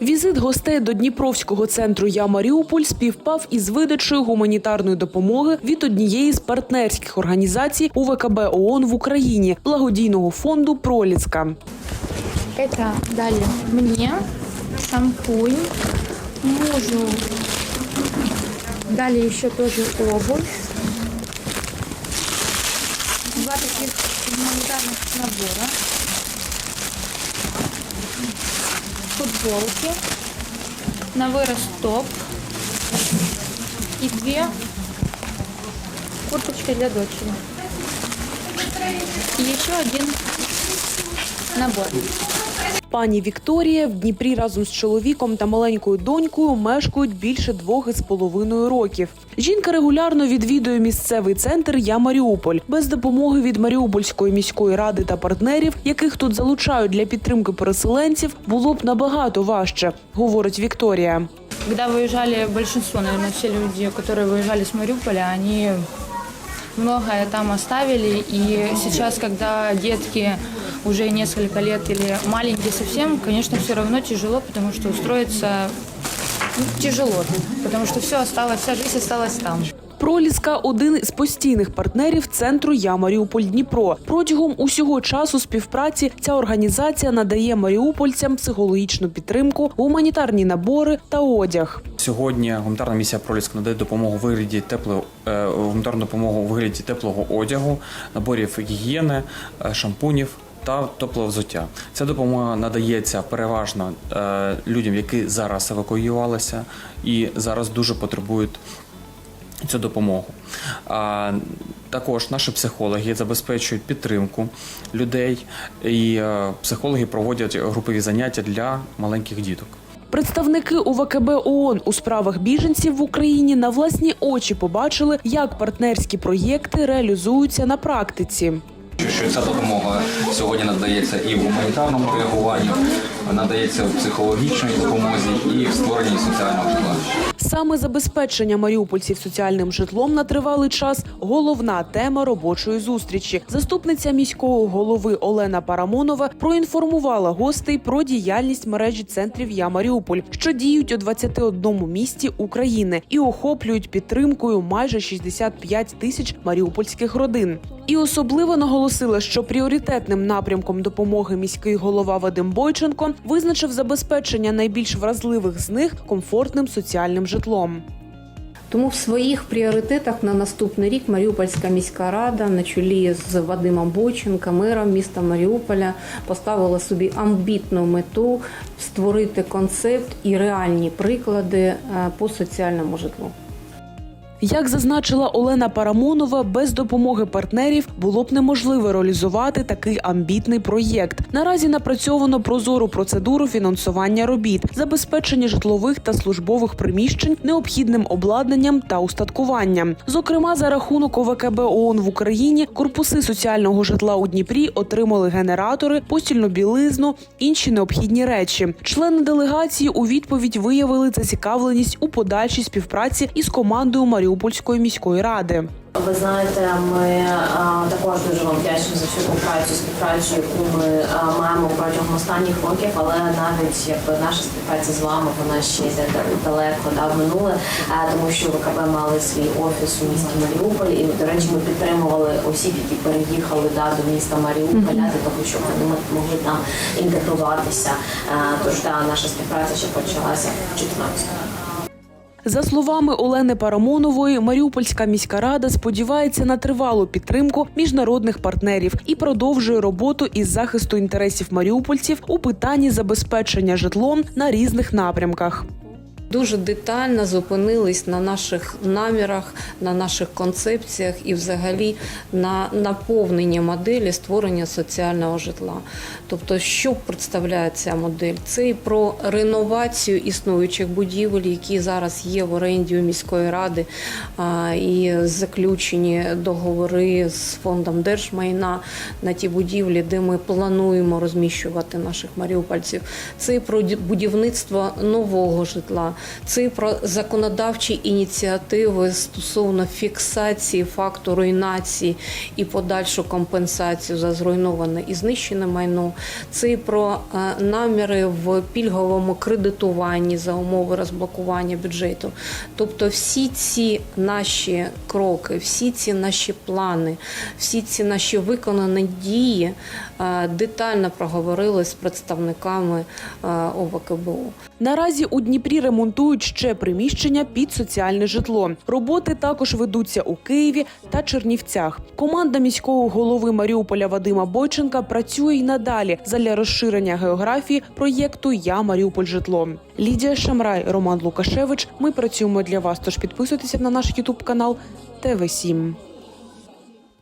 Візит гостей до Дніпровського центру Я Маріуполь співпав із видачею гуманітарної допомоги від однієї з партнерських організацій УВКБ ООН в Україні благодійного фонду Проліска. Это дали мне шампунь, мужу дали еще тоже обувь. Два таких гуманитарных набора. Футболки. На вырос топ. И две курточки для дочери. И еще один набор. Пані Вікторія в Дніпрі разом з чоловіком та маленькою донькою мешкають більше двох із половиною років. Жінка регулярно відвідує місцевий центр Я Маріуполь. Без допомоги від Маріупольської міської ради та партнерів, яких тут залучають для підтримки переселенців, було б набагато важче, говорить Вікторія. Когда выезжали большинство, наверное, все люди, которые выезжали с Мариуполя, они многое там оставили. И сейчас, когда детки уже несколько лет или маленькие совсем, конечно, все равно тяжело, потому что устроиться ну, тяжело, потому что все осталось, вся жизнь осталась там. Проліска один із постійних партнерів центру Я Маріуполь Дніпро. Протягом усього часу співпраці ця організація надає маріупольцям психологічну підтримку, гуманітарні набори та одяг. Сьогодні гуманітарна місія Проліска надає допомогу у вигляді тепло, е, гуманітарну допомогу у вигляді теплого одягу, наборів гігієни, е, шампунів. Та теплого взуття. Ця допомога надається переважно е, людям, які зараз евакуювалися і зараз дуже потребують цю допомогу. Також наші психологи забезпечують підтримку людей, і е, психологи проводять групові заняття для маленьких діток. Представники УВКБ ООН у справах біженців в Україні на власні очі побачили, як партнерські проєкти реалізуються на практиці. Що ця допомога сьогодні надається і в гуманітарному реагуванні, надається в психологічній допомозі і в створенні соціального. Саме забезпечення маріупольців соціальним житлом на тривалий час головна тема робочої зустрічі. Заступниця міського голови Олена Парамонова проінформувала гостей про діяльність мережі центрів Я Маріуполь, що діють у 21 місті України і охоплюють підтримкою майже 65 тисяч маріупольських родин. І особливо наголосила, що пріоритетним напрямком допомоги міський голова Вадим Бойченко визначив забезпечення найбільш вразливих з них комфортним соціальним житлом. Тому в своїх пріоритетах на наступний рік Маріупольська міська рада на чолі з Вадимом Боченко, мером міста Маріуполя, поставила собі амбітну мету створити концепт і реальні приклади е, по соціальному житлу. Як зазначила Олена Парамонова, без допомоги партнерів було б неможливо реалізувати такий амбітний проєкт. Наразі напрацьовано прозору процедуру фінансування робіт, забезпечення житлових та службових приміщень необхідним обладнанням та устаткуванням. Зокрема, за рахунок ОВКБ ООН в Україні корпуси соціального житла у Дніпрі отримали генератори, постільну білизну, інші необхідні речі. Члени делегації у відповідь виявили зацікавленість у подальшій співпраці із командою Маріупольської міської ради. Ви знаєте, ми а, також дуже вам вдячні за всю співпрацю, співпрацю, яку ми а, маємо протягом останніх років, але навіть якби наша співпраця з вами вона ще йде далеко да, в минуле, а, тому що ВКБ мали свій офіс у місті Маріуполь, і до речі, ми підтримували осіб, які переїхали да, до міста Маріуполя для того, щоб вони могли там інтегруватися. А, тож да, наша співпраця ще почалася в 2014 За словами Олени Парамонової, Маріупольська міська рада сподівається на тривалу підтримку міжнародних партнерів і продовжує роботу із захисту інтересів маріупольців у питанні забезпечення житлом на різних напрямках. Дуже детально зупинились на наших намірах, на наших концепціях і, взагалі, на наповнення моделі створення соціального житла. Тобто, що представляє ця модель? Це і про реновацію існуючих будівель, які зараз є в оренді у міської ради, і заключені договори з фондом держмайна на ті будівлі, де ми плануємо розміщувати наших маріупольців. Це і про будівництво нового житла. Це про законодавчі ініціативи стосовно фіксації факту руйнації і подальшу компенсацію за зруйноване і знищене майно. Це про е, наміри в пільговому кредитуванні за умови розблокування бюджету. Тобто, всі ці наші кроки, всі ці наші плани, всі ці наші виконані дії е, детально проговорили з представниками е, ОВКБУ. Наразі у Дніпрі ремонтують ще приміщення під соціальне житло. Роботи також ведуться у Києві та Чернівцях. Команда міського голови Маріуполя Вадима Бойченка працює й надалі задля розширення географії проєкту Я Маріуполь житло. Лідія Шамрай, Роман Лукашевич. Ми працюємо для вас. Тож підписуйтеся на наш Ютуб канал ТВ 7